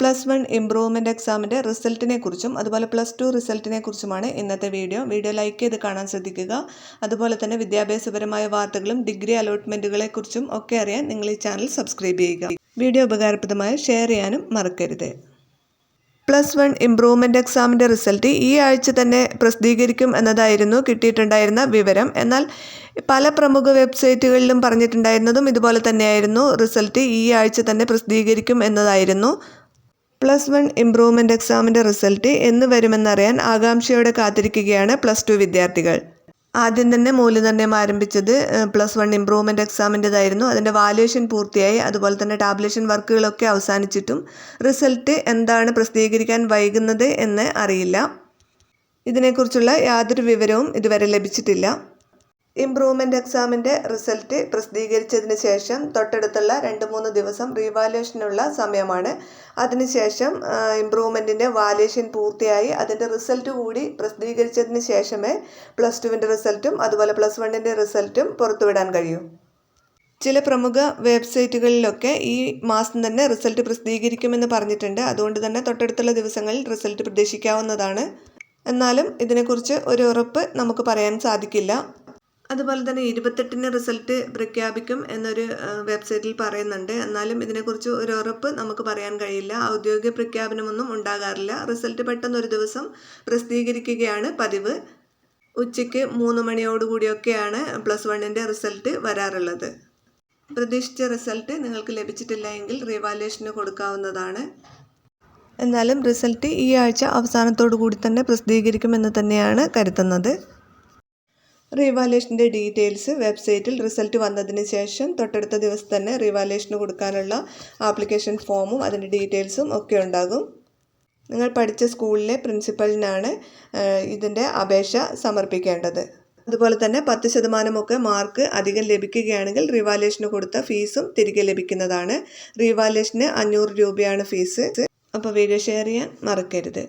Plus one improvement എക്സാമിന്റെ റിസൾട്ടിനെ കുറിച്ചും അതുപോലെ പ്ലസ് ടു റിസൾട്ടിനെ കുറിച്ചുമാണ് ഇന്നത്തെ വീഡിയോ. വീഡിയോ ലൈക്ക് ചെയ്ത് കാണാൻ ശ്രദ്ധിക്കുക. അതുപോലെ തന്നെ വിദ്യാഭ്യാസപരമായ വാർത്തകളും ഡിഗ്രി അലോട്ട്മെന്റുകളെ കുറിച്ചും ഒക്കെ അറിയാൻ നിങ്ങൾ ഈ ചാനൽ സബ്സ്ക്രൈബ് ചെയ്യുക. വീഡിയോ ഉപകാരപ്രദമായ ഷെയർ ചെയ്യാനും മറക്കരുത്. പ്ലസ് വൺ ഇംപ്രൂവ്മെന്റ് എക്സാമിന്റെ റിസൾട്ട് ഈ ആഴ്ച തന്നെ പ്രസിദ്ധീകരിക്കും എന്നതായിരുന്നു കിട്ടിയിട്ടുണ്ടായിരുന്ന വിവരം. എന്നാൽ പല പ്രമുഖ വെബ്സൈറ്റുകളിലും പറഞ്ഞിട്ടുണ്ടായിരുന്നതും ഇതുപോലെ തന്നെയായിരുന്നു. റിസൾട്ട് ഈ ആഴ്ച തന്നെ പ്രസിദ്ധീകരിക്കും എന്നതായിരുന്നു പ്ലസ് വൺ ഇംപ്രൂവ്മെന്റ് എക്സാമിന്റെ റിസൾട്ട് എന്ന് വരുമെന്നറിയാൻ ആകാംക്ഷയോടെ കാത്തിരിക്കുകയാണ് പ്ലസ് ടു വിദ്യാർത്ഥികൾ. ആദ്യം തന്നെ മൂല്യനിർണയം ആരംഭിച്ചത് പ്ലസ് വൺ ഇമ്പ്രൂവ്മെന്റ് എക്സാമിന്റെതായിരുന്നു അതിന്റെ വാല്യുവേഷൻ പൂർത്തിയായി. അതുപോലെ തന്നെ ടാബ്ലേഷൻ വർക്കുകളൊക്കെ അവസാനിച്ചിട്ടും റിസൾട്ട് എന്താണ് പ്രസിദ്ധീകരിക്കാൻ വൈകുന്നത് എന്ന് അറിയില്ല. ഇതിനെക്കുറിച്ചുള്ള യാതൊരു വിവരവും ഇതുവരെ ലഭിച്ചിട്ടില്ല. ഇംപ്രൂവ്മെന്റ് എക്സാമിന്റെ റിസൾട്ട് പ്രസിദ്ധീകരിച്ചതിന് ശേഷം തൊട്ടടുത്തുള്ള രണ്ട് മൂന്ന് ദിവസം റീവാലുവേഷനുള്ള സമയമാണ്. അതിനുശേഷം ഇംപ്രൂവ്മെന്റിന്റെ വാല്യുവേഷൻ പൂർത്തിയായി. അതിന്റെ റിസൾട്ട് കൂടി പ്രസിദ്ധീകരിച്ചതിന് ശേഷമേ പ്ലസ് ടുവിന്റെ റിസൾട്ടും അതുപോലെ പ്ലസ് വണ്ണിന്റെ റിസൾട്ടും പുറത്തുവിടാൻ കഴിയൂ. ചില പ്രമുഖ വെബ്സൈറ്റുകളിലൊക്കെ ഈ മാസം തന്നെ റിസൾട്ട് പ്രസിദ്ധീകരിക്കുമെന്ന് പറഞ്ഞിട്ടുണ്ട്. അതുകൊണ്ട് തന്നെ തൊട്ടടുത്തുള്ള ദിവസങ്ങളിൽ റിസൾട്ട് പ്രതീക്ഷിക്കാവുന്നതാണ്. എന്നാലും ഇതിനെക്കുറിച്ച് ഒരു ഉറപ്പ് നമുക്ക് പറയാൻ സാധിക്കില്ല. അതുപോലെ തന്നെ ഇരുപത്തെട്ടിന് റിസൾട്ട് പ്രഖ്യാപിക്കും എന്നൊരു വെബ്സൈറ്റിൽ പറയുന്നുണ്ട്. എന്നാലും ഇതിനെക്കുറിച്ച് ഒരു ഉറപ്പ് നമുക്ക് പറയാൻ കഴിയില്ല. ഔദ്യോഗിക പ്രഖ്യാപനമൊന്നും ഉണ്ടാകാറില്ല. റിസൾട്ട് പെട്ടെന്ന് ഒരു ദിവസം പ്രസിദ്ധീകരിക്കുകയാണ് പതിവ്. ഉച്ചയ്ക്ക് മൂന്ന് മണിയോടുകൂടിയൊക്കെയാണ് പ്ലസ് വണ്ണിന്റെ റിസൾട്ട് വരാറുള്ളത്. പ്രതീക്ഷിച്ച റിസൾട്ട് നിങ്ങൾക്ക് ലഭിച്ചിട്ടില്ല എങ്കിൽ റിവാലുവേഷന് കൊടുക്കാവുന്നതാണ്. എന്നാലും റിസൾട്ട് ഈ ആഴ്ച അവസാനത്തോടു കൂടി തന്നെ പ്രസിദ്ധീകരിക്കുമെന്ന് തന്നെയാണ് കരുതുന്നത്. റീവാലുവേഷന്റെ ഡീറ്റെയിൽസ് വെബ്സൈറ്റിൽ റിസൾട്ട് വന്നതിന് ശേഷം തൊട്ടടുത്ത ദിവസം തന്നെ റീവാലേഷന് കൊടുക്കാനുള്ള ആപ്ലിക്കേഷൻ ഫോമും അതിന്റെ ഡീറ്റെയിൽസും ഒക്കെ ഉണ്ടാകും. നിങ്ങൾ പഠിച്ച സ്കൂളിലെ പ്രിൻസിപ്പലിനാണ് ഇതിന്റെ അപേക്ഷ സമർപ്പിക്കേണ്ടത്. അതുപോലെ തന്നെ പത്ത് ശതമാനമൊക്കെ മാർക്ക് അധികം ലഭിക്കുകയാണെങ്കിൽ റീവാലേഷന് കൊടുത്ത ഫീസും തിരികെ ലഭിക്കുന്നതാണ്. റീവാലേഷന് അഞ്ഞൂറ് രൂപയാണ് ഫീസ്. അപ്പോൾ വീഡിയോ ഷെയർ ചെയ്യാൻ മറക്കരുത്.